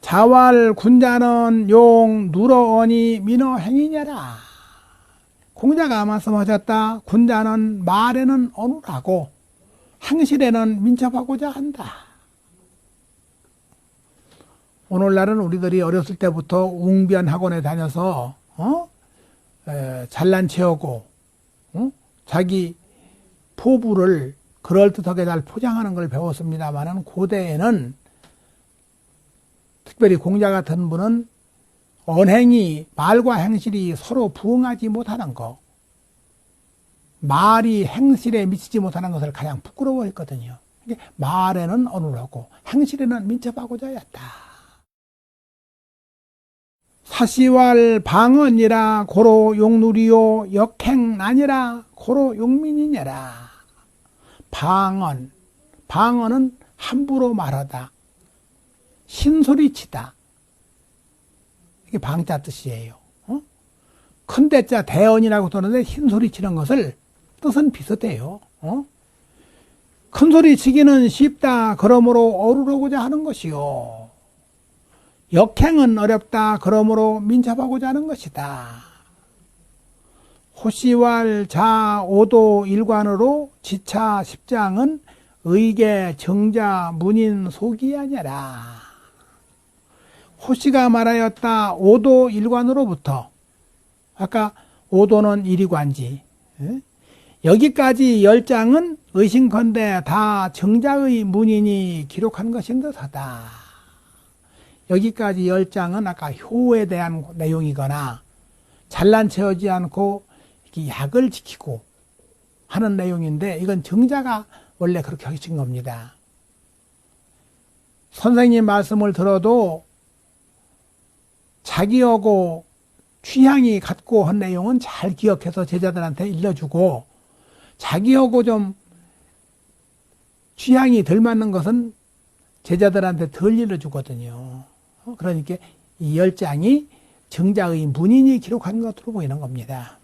자왈 군자는 용 누러어니 민어 행이냐라. 공자가 말씀하셨다. 군자는 말에는 어눌하고 행실에는 민첩하고자 한다. 오늘날은 우리들이 어렸을 때부터 웅변 학원에 다녀서 어? 에, 잘난 체하고 어? 자기 포부를 그럴듯하게 잘 포장하는 걸 배웠습니다만은 고대에는 특별히 공자 같은 분은 언행이 말과 행실이 서로 부응하지 못하는 것, 말이 행실에 미치지 못하는 것을 가장 부끄러워했거든요. 말에는 어눌하고 행실에는 민첩하고자 했다. 사시왈 방언이라 고로 용누리요 역행난이라 고로 용민이냐라. 방언, 방언은 함부로 말하다. 신소리치다. 이게 방자 뜻이에요. 어? 큰 대자 대언이라고 쓰는데 흰소리치는 것을 뜻은 비슷해요. 어? 큰 소리 치기는 쉽다. 그러므로 어루러고자 하는 것이요. 역행은 어렵다. 그러므로 민첩하고자 하는 것이다. 호시왈 자 오도 일관으로 지차 십장은 의계 정자 문인 속이 아니라 호시가 말하였다. 오도 일관으로부터 아까 오도는 일이관지 예? 여기까지 열 장은 의심컨대 다 정자의 문인이 기록한 것인 듯하다. 여기까지 열 장은 아까 효에 대한 내용이거나 잘난 체하지 않고 약을 지키고 하는 내용인데 이건 정자가 원래 그렇게 하신 겁니다. 선생님 말씀을 들어도 자기하고 취향이 같고 한 내용은 잘 기억해서 제자들한테 일러주고 자기하고 좀 취향이 덜 맞는 것은 제자들한테 덜 일러주거든요. 그러니까 이 열 장이 정자의 문인이 기록한 것으로 보이는 겁니다.